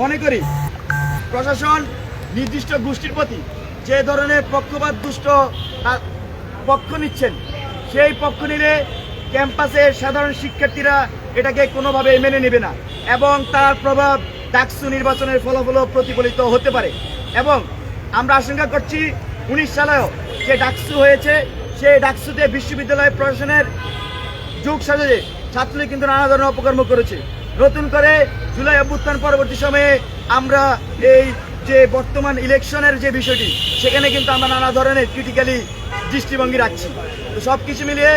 মনে করি, প্রশাসন নির্দিষ্ট গোষ্ঠীর প্রতি যে ধরনের পক্ষপাত দুষ্ট পক্ষ নিচ্ছেন, সেই পক্ষ নিলে ক্যাম্পাসের সাধারণ শিক্ষার্থীরা এটাকে কোনোভাবে মেনে নেবে না এবং তার প্রভাব ডাকসু নির্বাচনের ফলাফলও প্রতিফলিত হতে পারে। এবং আমরা আশঙ্কা করছি উনিশ সালেও যে ডাকসু হয়েছে, সেই ডাকসুতে বিশ্ববিদ্যালয় প্রশাসনের যুগ সাজে ছাত্রলীগ কিন্তু নানা ধরনের অপকর্ম করেছে। নতুন করে জুলাই অভ্যুত্থান পরবর্তী সময়ে আমরা এই যে বর্তমান ইলেকশনের যে বিষয়টি, সেখানে কিন্তু আমরা নানা ধরনের ক্রিটিক্যালি দৃষ্টিভঙ্গি রাখছি। তো সব কিছু মিলিয়ে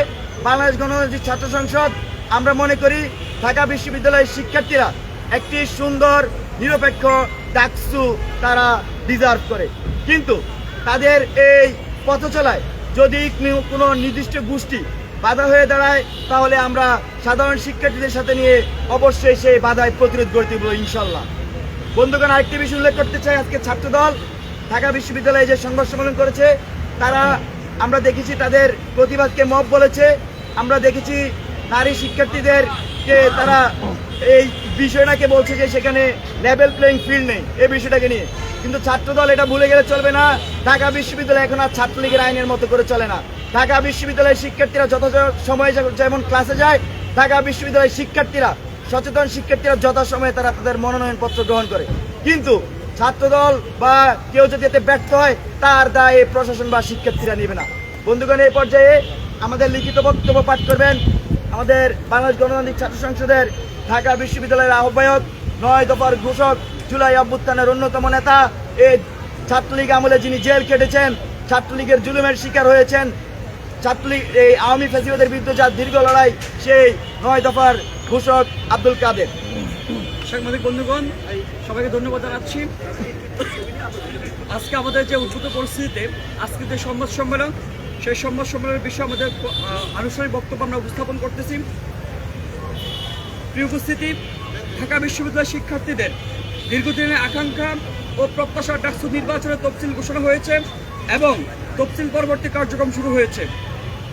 বাংলাদেশ গণতান্ত্রিক ছাত্র সংসদ, আমরা মনে করি ঢাকা বিশ্ববিদ্যালয়ের শিক্ষার্থীরা একটি সুন্দর, নিরপেক্ষ ডাকসু তারা ডিজার্ভ করে। কিন্তু তাদের এই পথ চলায় যদি কোনো নির্দিষ্ট গোষ্ঠী বাধা হয়ে দাঁড়ায়, তাহলে আমরা সাধারণ শিক্ষার্থীদের সাথে নিয়ে অবশ্যই সেই বাধায় প্রতিরোধ গড়ে তুলব ইনশাল্লাহ। বন্ধুগণ, আরেকটি বিষয় উল্লেখ করতে চাই আজকে ছাত্রদল। ঢাকা বিশ্ববিদ্যালয়ে যে সংবাদ সম্মেলন করেছে, তারা আমরা দেখেছি তাদের প্রতিবাদকে মব বলেছে। আমরা দেখেছি নারী শিক্ষার্থীদেরকে তারা এই বিষয়টাকে বলছে যে সেখানে লেভেল প্লেইং ফিল্ড নেই, এই বিষয়টাকে নিয়ে। কিন্তু ছাত্রদল এটা ভুলে গেলে চলবে না। ঢাকা বিশ্ববিদ্যালয় এখন আর ছাত্রলীগের আইনের মতো করে চলে না। ঢাকা বিশ্ববিদ্যালয়ের শিক্ষার্থীরা যত সময় যেমন ক্লাসে যায়, ঢাকা বিশ্ববিদ্যালয়ের শিক্ষার্থীরা সচেতন শিক্ষার্থীরা যথাসময়ে তারা তাদের মনোনয়নপত্র গ্রহণ করে। কিন্তু ছাত্রদল বা কেউ যদি এতে ব্যর্থ হয়, তার দায়ে প্রশাসন বা শিক্ষার্থীরা নেবে না। বন্ধুগণ, এই পর্যায়ে আমাদের লিখিত বক্তব্য পাঠ করবেন আমাদের বাংলাদেশ গণতান্ত্রিক ছাত্র সংসদের ঢাকা বিশ্ববিদ্যালয়ের আহ্বায়ক, নয় দফার ঘোষক, জুলাই অভ্যুত্থানের অন্যতম নেতা, এই ছাত্রলীগ আমলে যিনি জেল কেটেছেন ছাত্রলীগের জুলুমের শিকার হয়েছেন ছাত্রলীগ, এই আওয়ামী ফেসিবাদের বিরুদ্ধে যার দীর্ঘ লড়াই, সেই নয় দফার ঘোষক আব্দুল কাদের। সাংবাদিক বন্ধুগণ সবাইকে ধন্যবাদ জানাচ্ছি। আজকে আমাদের যে উদ্ভূত পরিস্থিতিতে আজকে যে সংবাদ সম্মেলন, সেই সংবাদ সম্মেলনের বিষয়ে আমাদের আনুষ্ঠানিক বক্তব্য আমরা উপস্থাপন করতেছি। প্রিয় উপস্থিতি, ঢাকা বিশ্ববিদ্যালয়ের শিক্ষার্থীদের দীর্ঘদিনের আকাঙ্ক্ষা ও প্রত্যাশার ডাকসু নির্বাচনের তফসিল ঘোষণা হয়েছে এবং তফসিল পরবর্তী কার্যক্রম শুরু হয়েছে।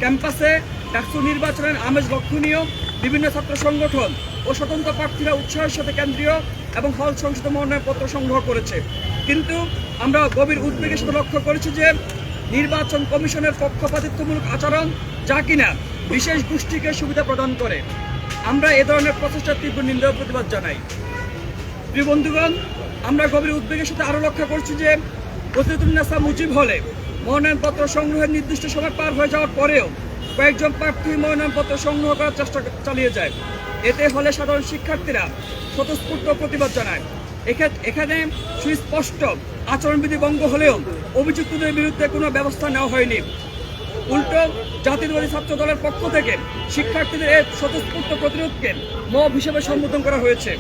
ক্যাম্পাসে ডাকসু নির্বাচনের আমেজ লক্ষণীয়, বিভিন্ন ছাত্র সংগঠন ও স্বতন্ত্র প্রার্থীরা উৎসাহের সাথে কেন্দ্রীয় এবং হল সংসদ মনোনয়নপত্র সংগ্রহ করেছে। কিন্তু আমরা গভীর উদ্বেগের সাথে লক্ষ্য করেছি যে নির্বাচন কমিশনের পক্ষপাতিত্বমূলক আচরণ যা কিনা বিশেষ গোষ্ঠীকে সুবিধা প্রদান করে। আমরা এ ধরনের প্রচেষ্টার তীব্র নিন্দা প্রতিবাদ জানাই। প্রিয় বন্ধুগণ, আমরা গভীর উদ্বেগের সাথে আরও লক্ষ্য করছি যে প্রতিদ্বন্দ্বিতা মুজিব হলে মনোনয়নপত্র সংগ্রহের নির্দিষ্ট সময় পার হয়ে যাওয়ার পরেও কয়েকজন প্রার্থী মনোনয়নপত্র সংগ্রহ করার চেষ্টা চালিয়ে যায়। এতে হলে সাধারণ শিক্ষার্থীরা স্বতঃস্ফূর্ত প্রতিবাদ জানায়। এখানে সুস্পষ্ট আচরণবিধি ভঙ্গ হলেও অভিযুক্তদের বিরুদ্ধে কোনো ব্যবস্থা নেওয়া হয়নি। উল্টো, জাতীয়তাবাদী ছাত্র দলের পক্ষ থেকে শিক্ষার্থীদের এই স্বতঃস্ফূর্ত প্রতিরোধকে মব হিসেবে সম্বোধন করা হয়েছে।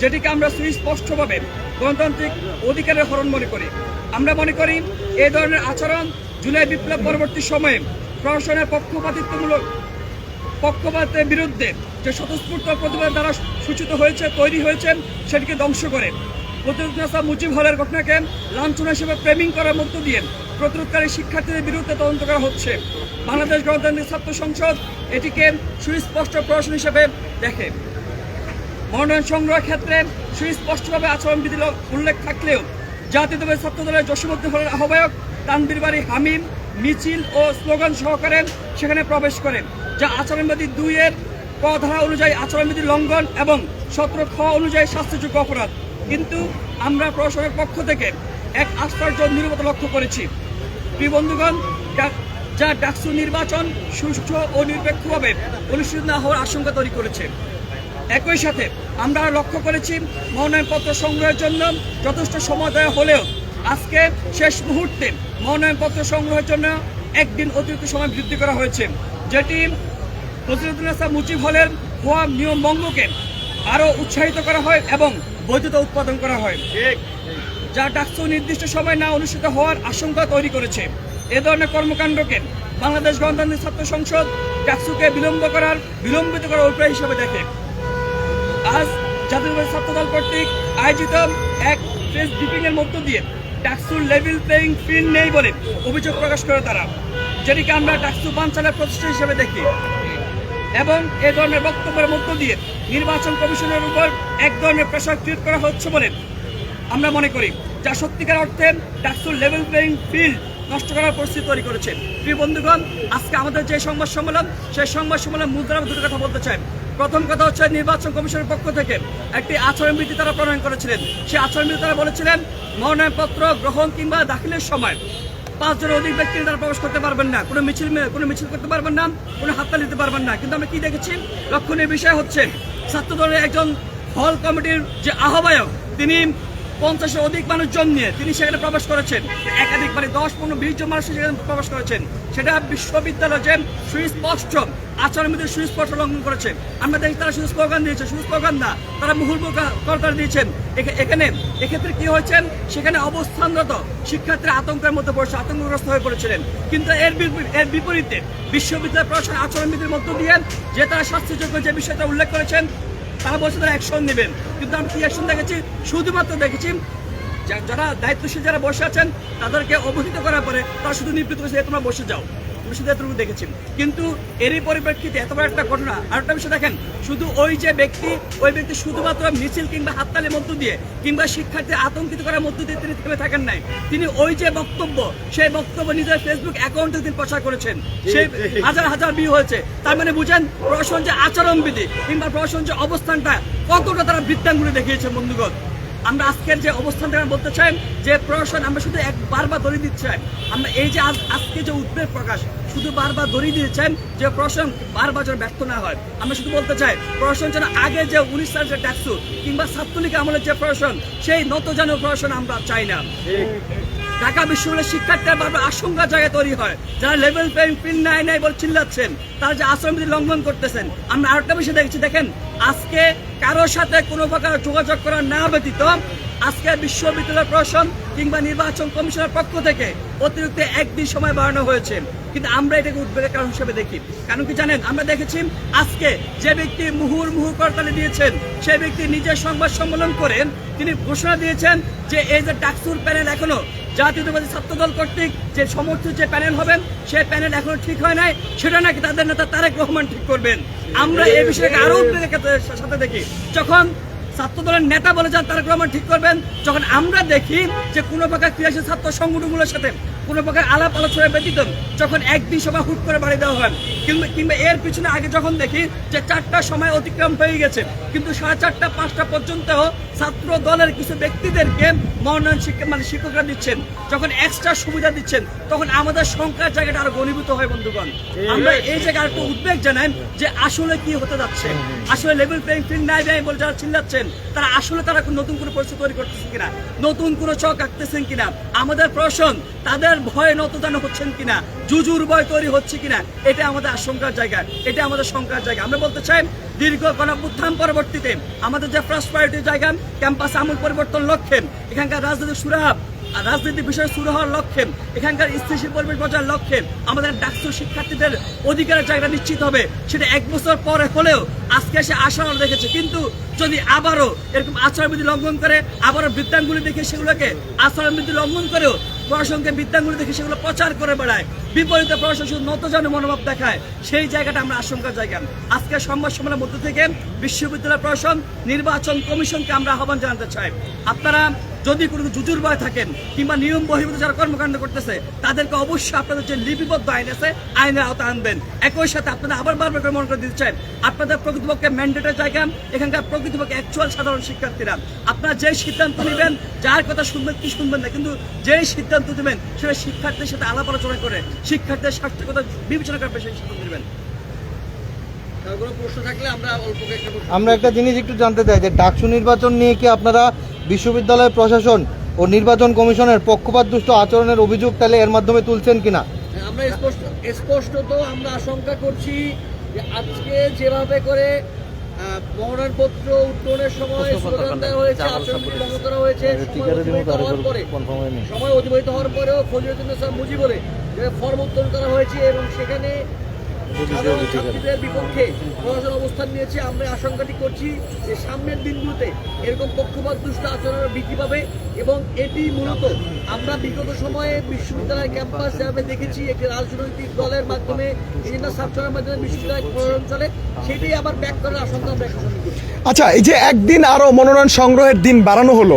যেটিকে আমরা সুস্পষ্টভাবে গণতান্ত্রিক অধিকারের হরণ মনে করি। আমরা মনে করি এই ধরনের আচরণ জুলাই বিপ্লব পরবর্তী সময়ে প্রশাসনের পক্ষপাতিত্বমূলক পক্ষপাতের বিরুদ্ধে যে স্বতঃস্ফূর্ত প্রতিবাদ দ্বারা সূচিত হয়েছে, তৈরি হয়েছে সেটিকে ধ্বংস করে। প্রতিরোধনাসা মুজিব হলের ঘটনাকে লাঞ্ছনা হিসেবে প্রেমিং করার মধ্য দিয়ে প্রতিরোধকারী শিক্ষার্থীদের বিরুদ্ধে তদন্ত করা হচ্ছে। বাংলাদেশ গণতান্ত্রিক ছাত্র সংসদ এটিকে সুস্পষ্ট প্রশাসন হিসেবে দেখে। মনোনয়ন সংগ্রহের ক্ষেত্রে সুস্পষ্টভাবে আচরণবিধি উল্লেখ থাকলেও জাতীয়তাবাদী ছাত্র দলের যশোবদ্ধ হলের আহ্বায়ক তানবীর বাড়ি হামিম মিছিল ও স্লোগান সহকারে সেখানে প্রবেশ করেন, যা আচরণবিধি দুইয়ের ক ধারা অনুযায়ী আচরণবিধি লঙ্ঘন এবং সতেরো খ অনুযায়ী শাস্তিযোগ্য অপরাধ। কিন্তু আমরা প্রশাসনের পক্ষ থেকে এক আশ্চর্য নিরবতা লক্ষ্য করেছি। প্রিয় বন্ধুগণ যা ডাকসু নির্বাচন সুষ্ঠু ও নিরপেক্ষভাবে অনুষ্ঠিত না হওয়ার আশঙ্কা তৈরি করেছে। একই সাথে আমরা লক্ষ্য করেছি মনোনয়নপত্র সংগ্রহের জন্য যথেষ্ট সময় দেওয়া হলেও আজকে শেষ মুহূর্তে মনোনয়নপত্র সংগ্রহের জন্য একদিন অতিরিক্ত সময় বৃদ্ধি করা হয়েছে। যেটি প্রতিরোধনাসা মুজিব হলের হওয়া নিয়ম ভঙ্গকে আরও উৎসাহিত করা হয় এবং বৈধতা উৎপাদন করা হয়। যা ডাকসু নির্দিষ্ট সময় না অনুষ্ঠিত হওয়ার আশঙ্কা তৈরি করেছে। এ ধরনের কর্মকাণ্ডকে বাংলাদেশ গণতান্ত্রিক ছাত্র সংসদ ডাকসুকে বিলম্ব করার, বিলম্বিত করার উপায় হিসেবে দেখে। আজ জাতীয় ছাত্র দল কর্তৃক আয়োজিত এক প্রেস এর মধ্য দিয়ে ডাকসুর লেভেল প্লেইং ফিল্ড নেই বলে অভিযোগ প্রকাশ করে তারা, যেটিকে আমরা ডাকসু বাঞ্চালের প্রতিষ্ঠা হিসেবে দেখি। এবং এ ধরনের বক্তব্যের মধ্য দিয়ে নির্বাচন কমিশনের উপর এক ধরনের প্রেশার ক্রিয়েট করা হচ্ছে বলে আমরা মনে করি, যা সত্যিকার অর্থে ডাকসুর লেভেল প্লেয়িং ফিল্ড নষ্ট করার পরিস্থিতি তৈরি করেছে। প্রিয় বন্ধুগণ, আজকে আমাদের যে সংবাদ সম্মেলন, সেই সংবাদ সম্মেলন মুদ্রা দুটো কথা বলতে চাই। প্রথম কথা হচ্ছে নির্বাচন কমিশনের পক্ষ থেকে একটি আচরণবিধি তারা প্রণয়ন করেছিলেন। সেই আচরণবিধি তারা বলেছিলেন, মনোনয়নপত্র গ্রহণ কিংবা দাখিলের সময় পাঁচজন অধিক ব্যক্তি তারা প্রবেশ করতে পারবেন না। কোনো মিছিল কোনো মিছিল করতে পারবেন না, কোনো হাততালি দিতে পারবেন না। কিন্তু আমরা কি দেখেছি? লক্ষণীয় বিষয় হচ্ছে ছাত্র দলের একজন হল কমিটির যে আহ্বায়ক, তিনি পঞ্চাশের অধিক মানুষজন নিয়ে তিনি সেখানে প্রবেশ করেছেন। একাধিক মানে দশ, পনেরো, বিশ জন মানুষ সেখানে প্রবেশ করেছেন। সেটা বিশ্ববিদ্যালয় যে সুস্পষ্ট আচরণবিধি সুস্পষ্ট লঙ্ঘন করেছে। আমরা দেখি তারা শুধু দিয়েছে, শুধু না, তারা মুহুর্মুখ করতার দিয়েছেন। এখানে, এক্ষেত্রে কি হয়েছে? সেখানে অবস্থানরত শিক্ষার্থীরা আতঙ্কের মধ্যে পড়েছে, আতঙ্কগ্রস্ত হয়ে পড়েছিলেন। কিন্তু এর এর বিপরীতে বিশ্ববিদ্যালয় প্রশাসন আচরণবিধির মধ্য দিয়ে যে তারা শাস্তিযোগ্য যে বিষয়টা উল্লেখ করেছেন, তারা বলছে তারা অ্যাকশন নেবেন। কিন্তু আমি কি অ্যাকশন দেখেছি? শুধুমাত্র দেখেছি যারা দায়িত্বশীল যারা বসে আছেন, তাদেরকে অবহিত করার পরে তারা শুধু নিবৃত্ত করেছে তোমরা বসে যাও। দেখেছি। কিন্তু এরই পরিপ্রেক্ষিতে এত বড় একটা ঘটনা। বিষয় দেখেন, শুধু ওই যে ব্যক্তি, ওই ব্যক্তি শুধুমাত্র মিছিল কিংবা হাততালির মধ্য দিয়ে কিংবা শিক্ষার্থী আতঙ্কিত করার মধ্য দিয়ে তিনি থেমে থাকেন নাই। তিনি ওই যে বক্তব্য, সেই বক্তব্য নিজের ফেসবুক অ্যাকাউন্টে তিনি প্রচার করেছেন। হাজার হাজার ভিউ হয়েছে। তার মানে বুঝেন, প্রশাসন যে আচরণবিধি কিংবা প্রশাসন যে অবস্থানটা, কতটা তারা বৃত্তাঙ্গুলি দেখিয়েছে বন্ধুগণ। আমরা আজকের যে অবস্থান থেকে বলতে চাই, যে প্রশাসন আমরা শুধু এক বারবার দড়ি দিচ্ছেন আমরা এই যে আজকে যে উদ্বেগ প্রকাশ, শুধু বারবার দড়ি দিয়েছেন যে প্রশাসন বারবার যেন ব্যর্থ না হয়। আমরা শুধু বলতে চাই, প্রশাসন যেন আগে যে উনিশ সালের যে ট্যাক্সু কিংবা ছাত্রলীগ আমলের যে প্রশাসন, সেই নত যেন প্রশাসন আমরা চাই না। ঢাকা বিশ্ববিদ্যালয়ের শিক্ষার্থীরা বারবার আশঙ্কা জায়গায় তৈরি হয়। যারা লেভেল প্লেইং ফিল্ড নাই নাই বলে চিল্লাচ্ছেন, তারা যে আশ্রমবিধি লঙ্ঘন করতেছেন, আমরা আরেকটা বিষয় দেখছি, দেখেন, আজকে কারোর সাথে কোনো প্রকার যোগাযোগ করা না ব্যতীত আজকে বিশ্ববিদ্যালয় প্রশাসন কিংবা নির্বাচন কমিশনের পক্ষ থেকে অতিরিক্ত একদিন সময় বাড়ানো হয়েছে। কিন্তু আমরা এটাকে উদ্বেগের কারণ হিসেবে দেখি। কারণ কি জানেন, আমরা দেখেছি আজকে যে ব্যক্তি মুহুর মুহু করতালি দিয়েছেন সেই ব্যক্তি নিজের সংবাদ সম্মেলন করেন, তিনি ঘোষণা দিয়েছেন যে এই যে ডাকসুর প্যানেল এখনও জাতীয়তাবাদী ছাত্রদল কর্তৃক যে সমর্থিত যে প্যানেল হবেন, সেই প্যানেল এখনও ঠিক হয় নাই। সেটা নাকি তাদের নেতা তারেক রহমান ঠিক করবেন। আমরা এই বিষয়ে আরও সাথে দেখি। যখন ছাত্র দলের নেতা বলে যান তারেক রহমান ঠিক করবেন, যখন আমরা দেখি যে কোনো প্রকার ক্রিয়াশীল ছাত্র সংগঠনগুলোর সাথে কোনো প্রকার আলাপ আলোচনা ব্যতীত যখন একদিন সময় হুট করে বাড়ি দেওয়া হয়। কিংবা কিংবা এর পিছনে আগে যখন দেখি যে চারটার সময় অতিক্রম হয়ে গেছে কিন্তু সাড়ে চারটা পাঁচটা পর্যন্ত ছাত্র দলের কিছু ব্যক্তিদেরকে মনোনয়ন শিক্ষা মানে শিক্ষকরা দিচ্ছেন। যখন এক্সট্রা সুবিধা দিচ্ছেন তখন আমাদের সংখ্যার জায়গাটা আরও ঘনীভূত হয় বন্ধুগণ। আমরা এই জায়গায় একটু উদ্বেগ জানাই যে আসলে কি হতে যাচ্ছে। আসলে লেভেল প্লেইং ফিল্ড নাই নাই বলে যারা চিল্লাচ্ছেন তারা আসলে তারা নতুন কোনো পরিস্থিতি তৈরি করতেছেন কিনা? নতুন কোনো চক আঁকতেছেন কিনা? আমাদের প্রশ্ন তাদের ভয়ে নতদান হচ্ছেন কিনা, জুজুর ভয় তৈরি হচ্ছে কিনা, এটা আমাদের আশঙ্কার জায়গা, এটা আমাদের শঙ্কার জায়গা। আমরা বলতে চাই, দীর্ঘ গণপুত্থান পরবর্তীতে আমাদের যে ফার্স্ট প্রায়োরিটি জায়গা ক্যাম্পাস আমূল পরিবর্তন লক্ষ্যে, এখানকার রাজনৈতিক সুরাহাব আর রাজনীতি বিষয়ে শুরু হওয়ার লক্ষ্যে, এখানকার স্থিতিশীল পরিবেশ বজায়ের লক্ষ্যে আমাদের ডাকসু শিক্ষার্থীদের অধিকারের জায়গা নিশ্চিত হবে। সেটা এক বছর পরে হলেও আজকে সে আশা আমরা দেখেছে। কিন্তু যদি আবারও এরকম আচরণবিধি লঙ্ঘন করে, আবারও বৃত্তাঙ্গুলি দেখে সেগুলোকে আচরণবিধি লঙ্ঘন করেও প্রশাসনকে বিদ্যাঙ্গুলি দেখে সেগুলো প্রচার করে বেড়ায়। বিপরীতে প্রশাসন নতজন মনোভাব দেখায়। সেই জায়গাটা আমরা আশঙ্কার জায়গা। আজকে সংবাদ সম্মেলনের মধ্যে থেকে বিশ্ববিদ্যালয় প্রশাসন, নির্বাচন কমিশনকে আমরা আহ্বান জানাতে চাই। আপনারা যদি কোনো জুজুর ভয় থাকেন কিংবা নিয়ম বহির্ভূত যারা কর্মকাণ্ড করতেছে তাদেরকে অবশ্যই আপনাদের যে লিপিবদ্ধ আইন আছে আইনের আওতা আনবেন। একই সাথে আপনারা আবার বারবার করে মনে করে দিতে চান আপনাদের প্রকৃতপক্ষে ম্যান্ডেটের জায়গা এখানকার প্রকৃতপক্ষে অ্যাকচুয়াল সাধারণ শিক্ষার্থীরা। আপনারা যে সিদ্ধান্ত নেবেন যার কথা শুনবেন কি শুনবেন না কিন্তু যে সিদ্ধান্ত নেবেন সেটা শিক্ষার্থীর সাথে আলাপ আলোচনা করে শিক্ষার্থীদের স্বার্থের কথা বিবেচনা করে সেই সিদ্ধান্ত নেবেন। আমরা একটা জিনিস একটু জানতে চাই যে ডাকসু নির্বাচন নিয়ে কি আপনারা বিশ্ববিদ্যালয় প্রশাসন ও নির্বাচন কমিশনের পক্ষপাতদুষ্ট আচরণের অভিযোগ তাহলে এর মাধ্যমে তুলছেন কিনা? হ্যাঁ, আমরা স্পষ্ট স্পষ্টত আমরা আশঙ্কা করছি যে আজকে যেভাবে করে মনোনয়নপত্র উত্তোলনের সময় স্লোগান দেওয়া হয়েছে আচরণবিধি ভঙ্গ করা হয়েছে সময় অতিবাহিত হওয়ার পরেও ফজরুদ্দিন মুজিবরে যে ফর্ম উত্তোলন করা হয়েছে এবং সেখানে সাধারণ বিপক্ষে প্রশাসন অবস্থান নিয়েছে। আমরা আশঙ্কাটি করছি যে সামনের দিনগুলোতে এরকম পক্ষপাত দুষ্ট আচরণ বৃদ্ধি পাবে এবং এটি মূলত আমরা বিগত সময়ে বিশ্ববিদ্যালয়ের ক্যাম্পাস যেভাবে দেখেছি একটি রাজনৈতিক দলের মাধ্যমে বিভিন্ন ছাত্রের মাধ্যমে বিশ্ববিদ্যালয় চলে সেটাই আবার ব্যাক করার আশঙ্কা আমরা এখন করছি। আচ্ছা এই যে একদিন আরও মনোনয়ন সংগ্রহের দিন বাড়ানো হলো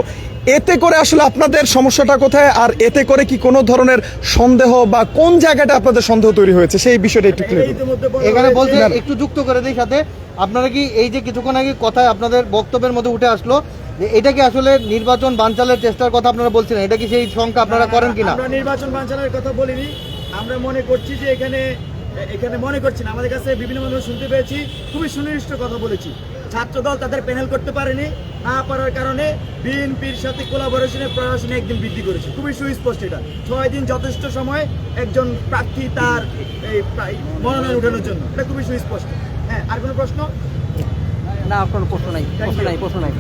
এতে করে আসলে আপনাদের সমস্যাটা কোথায়? আর এতে করে কি কোনো ধরনের সন্দেহ বা কোন জায়গাটা আপনাদের সন্দেহ তৈরি হয়েছে? সেই বিষয়টা একটু এখানে বলছে একটু যুক্ত করে দিই সাথে। আপনারা কি এই যে কিছুক্ষণ আগে কথায় আপনাদের বক্তব্যের মধ্যে উঠে আসলো যে এটা কি আসলে নির্বাচন বানচালের চেষ্টার কথা আপনারা বলছিলেন? এটা কি সেই শঙ্কা আপনারা করেন কিনা? আমরা নির্বাচন বাঞ্ছানোর কথা বলিনি। আমরা মনে করছি যে এখানে এখানে মনে করছি আমাদের কাছে বিভিন্ন মানুষ শুনতে পেয়েছি। খুবই সুনির্দিষ্ট কথা বলেছি। ছাত্রদল তাদের প্যানেল করতে পারেনি না পারার কারণে বিএনপির সাথে কোলাবোরেশনের প্রশাসনে একদিন বৃদ্ধি করেছে। খুবই সুস্পষ্ট এটা। ছয় দিন যথেষ্ট সময় একজন প্রার্থী তার এই মনোনয়ন উঠানোর জন্য। এটা খুবই সুস্পষ্ট। হ্যাঁ আর কোনো প্রশ্ন? না কোনো প্রশ্ন নাই। প্রশ্ন নাই প্রশ্ন নাই।